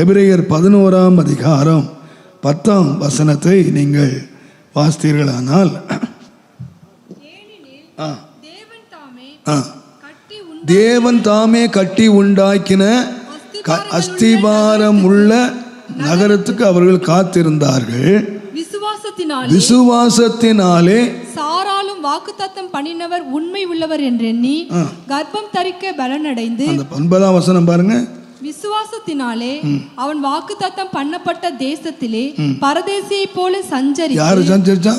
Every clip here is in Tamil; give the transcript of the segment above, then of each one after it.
எபிரேயர் பதினோராம் அதிகாரம் பத்தாம் வசனத்தை நீங்கள் வாசித்தீர்களானால் தேவன் தாமே கட்டி உண்ட தேவன் தாமே கட்டி உண்டாக்கின அஸ்திபாரம் உள்ள நகரத்துக்கு அவர்கள் காத்திருந்தார்கள். விசுவாசத்தினாலே சாராலும் வாக்குத்தத்தம் பண்ணினவர் உண்மை உள்ளவர் என்றெண்ணி கர்ப்பம் தரிக்க பலனடைந்து அந்த ஒன்பதாம் வசனம் பாருங்க. விசுவாசத்தினாலே அவன் வாக்குத்தத்தம் பண்ணப்பட்ட தேசத்திலே பரதேசியைப் போல சஞ்சரி யாரு சஞ்சரிச்சா?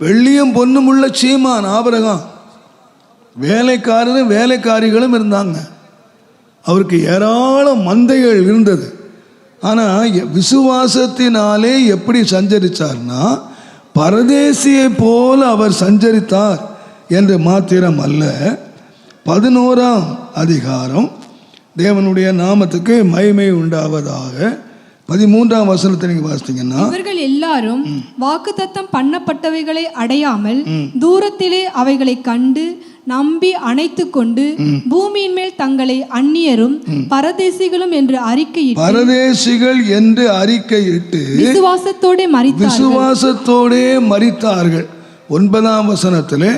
வெள்ளியும் பொன்னும் உள்ள சீமான் ஆபரகம். வேலைக்காரரும் வேலைக்காரிகளும் இருந்தாங்க. அவருக்கு ஏராளம் மந்தைகள் இருந்தது. ஆனால் விசுவாசத்தினாலே எப்படி சஞ்சரித்தார்னா பரதேசியை போல அவர் சஞ்சரித்தார் என்று மாத்திரம் அல்ல. பதினோராம் அதிகாரம் தேவனுடைய நாமத்துக்கு மகிமை உண்டாவதாக. பதிமூன்றாம் வசனத்தை நீங்கள் வாசித்தீங்கன்னா இவர்கள் எல்லாரும் வாக்குத்தத்தம் பண்ணப்பட்டவைகளை அடையாமல் தூரத்திலே அவைகளை கண்டு நம்பி அணைத்து கொண்டு பூமியின் மேல் தங்களை அந்நியரும் பரதேசிகளும் என்று அறிக்கையிட்டு பரதேசிகள் என்று அறிக்கையிட்டு விசுவாசத்தோടെ மறித்தார் விசுவாசத்தோடே மரித்தார்கள். ஒன்பதாம் வசனத்திலே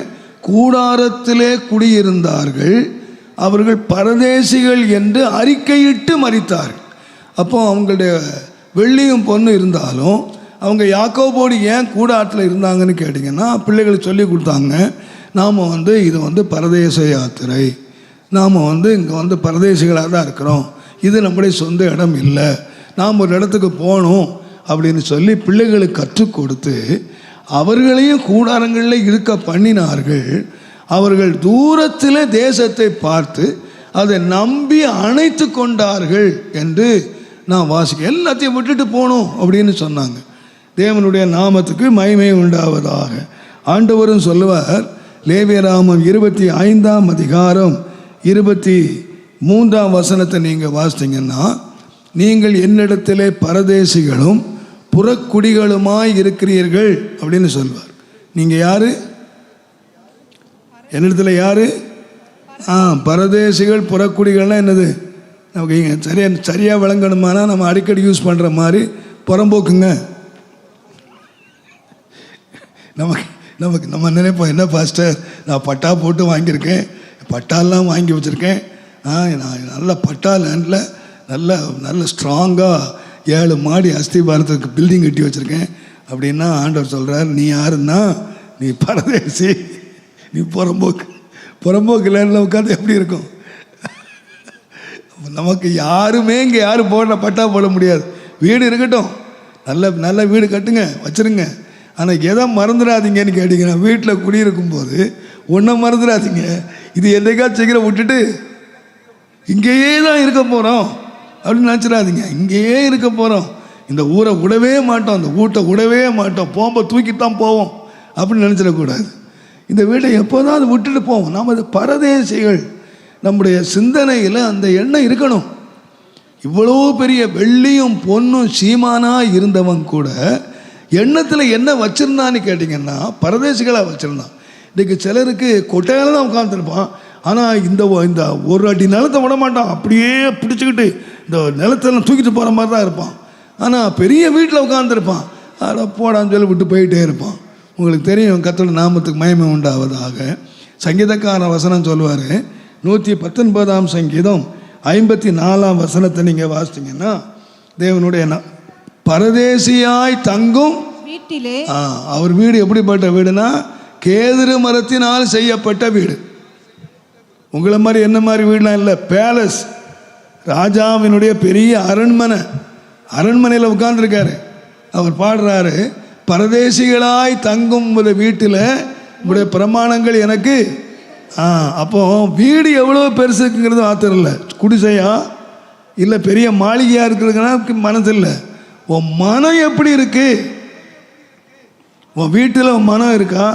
கூடாரத்திலே குடியிருந்தார்கள். அவர்கள் பரதேசிகள் என்று அறிக்கையிட்டு மறித்தார் அப்போ அவங்களுடைய வெள்ளியும் பொண்ணு இருந்தாலும் அவங்க யாக்கோபோடு ஏன் கூடாரத்தில் இருந்தாங்கன்னு கேட்டிங்கன்னா பிள்ளைகளுக்கு சொல்லி கொடுத்தாங்க நாம் வந்து இது வந்து பரதேச யாத்திரை. நாம் வந்து இங்கே வந்து பரதேசிகளாக தான் இருக்கிறோம். இது நம்முடைய சொந்த இடம் இல்லை. நாம் ஒரு இடத்துக்கு போகணும் அப்படின்னு சொல்லி பிள்ளைகளுக்கு கற்றுக் கொடுத்து அவர்களையும் கூடாரங்களில் இருக்க பண்ணினார்கள். அவர்கள் தூரத்தில் தேசத்தை பார்த்து அதை நம்பி அணைத்து கொண்டார்கள் என்று நான் வாசிக்க எல்லாத்தையும் விட்டுட்டு போகணும் அப்படின்னு சொன்னாங்க. தேவனுடைய நாமத்துக்கு மய்மை உண்டாவதாக. ஆண்டவரும் சொல்லுவார் லேவியராமம் இருபத்தி ஐந்தாம் அதிகாரம் இருபத்தி மூன்றாம் வசனத்தை நீங்கள் வாசித்தீங்கன்னா நீங்கள் என்னிடத்திலே பரதேசிகளும் புறக்குடிகளுமாய் இருக்கிறீர்கள் அப்படின்னு சொல்வார். நீங்கள் யார்? என்னிடத்துல யாரு? ஆ பரதேசிகள் புறக்குடிகள்னால் என்னது? நமக்கு சரியா சரியாக சரியாக விளங்கணுமானா நம்ம அடிக்கடி யூஸ் பண்ணுற மாதிரி புறம்போக்குங்க. நமக்கு நமக்கு நம்ம நினைப்போம் என்ன பாஸ்டர் நான் பட்டா போட்டு வாங்கியிருக்கேன். பட்டாலாம் வாங்கி வச்சுருக்கேன். ஆ நான் நல்ல பட்டா லேண்டில் நல்ல நல்ல ஸ்ட்ராங்காக ஏழு மாடி அஸ்திபாரத்துக்கு பில்டிங் கட்டி வச்சுருக்கேன். அப்படின்னா ஆண்டவர் சொல்கிறார் நீ யாருன்னா? நீ பரதேசி. நீ புறம்போக்கு புறம்போக்கு லேண்டில் உட்காந்து எப்படி இருக்கும்? நமக்கு யாருமே இங்கே யாரும் போட பட்டா போட முடியாது. வீடு இருக்கட்டும். நல்ல நல்ல வீடு கட்டுங்க வச்சிருங்க. ஆனால் எதை மறந்துடாதீங்கன்னு கேட்டிங்கன்னா வீட்டில் குடியிருக்கும் போது ஒன்றை மறந்துடாதீங்க. இது என்னைக்கா சீக்கிரம் விட்டுட்டு இங்கேயே தான் இருக்க போகிறோம் அப்படின்னு நினச்சிடாதீங்க. இங்கேயே இருக்க போகிறோம் இந்த ஊரை விடவே மாட்டோம் இந்த வீட்டை விடவே மாட்டோம். போகும்போது தூக்கிட்டு தான் போவோம் அப்படின்னு நினச்சிடக்கூடாது. இந்த வீட்டை எப்போதான் விட்டுட்டு போவோம். நாம் அது பரதேசிகள். நம்முடைய சிந்தனையில் அந்த எண்ணம் இருக்கணும். இவ்வளோ பெரிய வெள்ளியும் பொண்ணும் சீமானாக இருந்தவன் கூட எண்ணத்தில் என்ன வச்சுருந்தான்னு கேட்டிங்கன்னா பரதேசிகளாக வச்சுருந்தான். இன்றைக்கி சிலருக்கு கொட்டையால் தான் உட்காந்துருப்பான் ஆனால் இந்த இந்த ஒரு அடி நிலத்தை விட மாட்டான். அப்படியே பிடிச்சிக்கிட்டு இந்த நிலத்தெல்லாம் தூக்கிட்டு போகிற மாதிரி தான் இருப்பான். ஆனால் பெரிய வீட்டில் உட்காந்துருப்பான் அட போடான்னு சொல்லி விட்டு போயிட்டே இருப்பான். உங்களுக்கு தெரியும் கத்தோட நாமத்துக்கு மயமை உண்டாவதாக. சங்கீதக்கார வசனம் சொல்லுவார் நூற்றி பத்தொன்பதாம் சங்கீதம் ஐம்பத்தி நாலாம் வசனத்தை நீங்கள் வாசித்தீங்கன்னா தேவனுடைய பரதேசியாய் தங்கும் வீட்டிலே ஆ, அவர் வீடு எப்படிப்பட்ட வீடுனா கேதுரு மரத்தினால் செய்யப்பட்ட வீடு. உங்களை மாதிரி என்ன மாதிரி வீடுலாம் இல்லை பேலஸ். ராஜாவினுடைய பெரிய அரண்மனை அரண்மனையில் உட்கார்ந்திருக்காரு. அவர் பாடுறாரு பரதேசிகளாய் தங்கும் உங்களுடைய வீட்டில் உங்களுடைய பிரமாணங்கள் எனக்கு. ஆ அப்போ வீடு எவ்வளோ பெருசு இருக்குங்கிறது ஆத்திரம் இல்லை குடிசையா? இல்லை பெரிய மாளிகையாக இருக்கிறதுனா மனசு இல்லை உன் மனம் எப்படி இருக்குது உன் வீட்டில் உன் மனம் இருக்கா?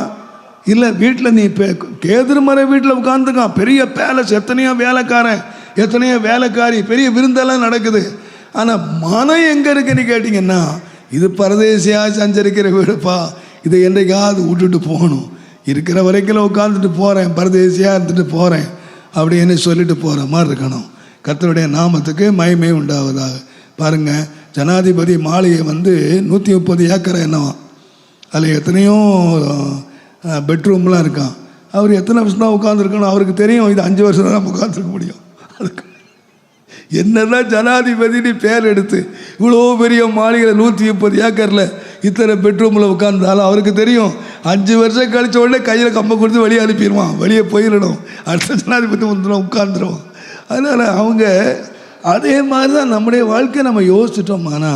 இல்லை வீட்டில் நீ இப்போ கேதுரு வீட்டில் உட்காந்துருக்கான் பெரிய பேலஸ் எத்தனையோ வேலைக்காரன் எத்தனையோ வேலைக்காரி பெரிய விருந்தெல்லாம் நடக்குது. ஆனால் மனம் எங்கே இருக்குன்னு கேட்டிங்கன்னா இது பரதேசியாக சஞ்சரிக்கிற வீடுப்பா. இதை என்றைக்காவது விட்டுட்டு போகணும். இருக்கிற வரைக்கும் உட்காந்துட்டு போகிறேன் பரதேசியாக இருந்துட்டு போகிறேன் அப்படின்னு சொல்லிட்டு போகிற மாதிரி இருக்கணும். கத்தருடைய நாமத்துக்கு மயமே உண்டாவதாக. பாருங்கள் ஜனாதிபதி மாளிகை வந்து நூற்றி முப்பது ஏக்கரை என்னவா. அதில் எத்தனையோ பெட்ரூம்லாம் இருக்கான். அவர் எத்தனை வருஷம் தான் உட்காந்துருக்கணும் அவருக்கு தெரியும் இது அஞ்சு வருஷம் தான் உட்காந்துருக்க முடியும். அதுக்கு என்னதான் ஜனாதிபதினு பேர் எடுத்து? இவ்வளோ பெரிய மாளிகையில் நூற்றி முப்பது ஏக்கரில் இத்தனை பெட்ரூமில் உட்காந்தாலும் அவருக்கு தெரியும். அஞ்சு வருஷம் கழிச்ச உடனே கையில் கம்பை கொடுத்து வெளியே அனுப்பிடுவான். வெளியே போயிடணும். அடுத்த ஜனாதிபதி வந்துடும் உட்காந்துருவோம் அதனால் அவங்க அதே மாதிரி தான் நம்முடைய வாழ்க்கை நம்ம யோசிச்சிட்டோம்னா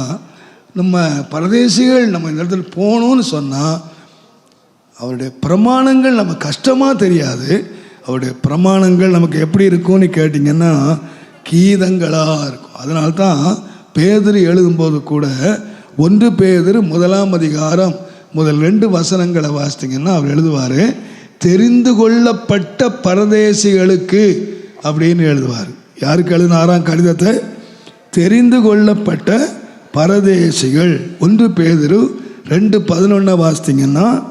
நம்ம பரதேசிகள் நம்ம இந்த இடத்துல போகணும்னு சொன்னால் அவருடைய பிரமாணங்கள் நம்ம கஷ்டமாக தெரியாது. அவருடைய பிரமாணங்கள் நமக்கு எப்படி இருக்கும்னு கேட்டிங்கன்னா கீதங்களாக இருக்கும். அதனால்தான் பேதர் எழுதும்போது கூட ஒன்று பேதர் முதலாம் அதிகாரம் முதல் ரெண்டு வசனங்களை வாசித்தீங்கன்னா அவர் எழுதுவார் தெரிந்து கொள்ளப்பட்ட பரதேசிகளுக்கு அப்படின்னு எழுதுவார். யாருக்கு எழுதினாராம் கடிதத்தை? தெரிந்து கொள்ளப்பட்ட பரதேசிகள். ஒன்று பேதரு ரெண்டு பதினொன்றை வாசித்தீங்கன்னா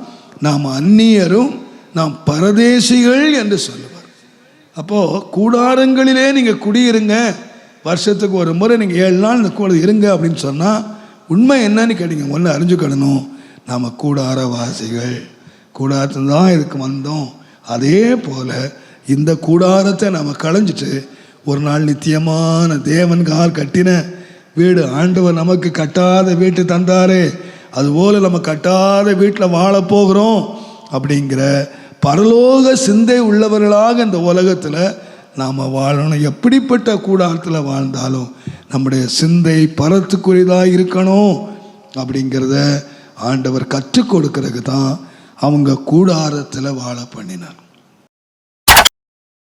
நாம் அந்நியரும் நாம் பரதேசிகள் என்று சொல்லுவோம். அப்போது கூடாரங்களிலே நீங்கள் குடியிருங்க. வருஷத்துக்கு ஒரு முறை நீங்கள் ஏழு நாள் இந்த கூட இருங்க அப்படின்னு சொன்னால் உண்மை என்னன்னு கேட்டீங்க. ஒன்று அறிஞ்சுக்கணும். நாம் கூடாரவாசிகள். கூடாரத்தில் தான் இதுக்கு வந்தோம். அதே போல் இந்த கூடாரத்தை நம்ம களைஞ்சிட்டு ஒரு நாள் நித்தியமான தேவன் கால் கட்டின வீடு ஆண்டவர் நமக்கு கட்டாத வீட்டு தந்தாரே. அதுபோல் நம்ம கட்டாத வீட்டில் வாழப் போகிறோம் அப்படிங்கிற பரலோக சிந்தை உள்ளவர்களாக இந்த உலகத்தில் நாம் வாழணும். எப்படிப்பட்ட கூடாரத்தில் வாழ்ந்தாலும் நம்முடைய சிந்தை பரத்துக்குரியதாக இருக்கணும் அப்படிங்கிறத ஆண்டவர் கற்றுக் கொடுக்கறதுக்கு தான் அவங்க கூடாரத்தில் வாழ பண்ணினார்.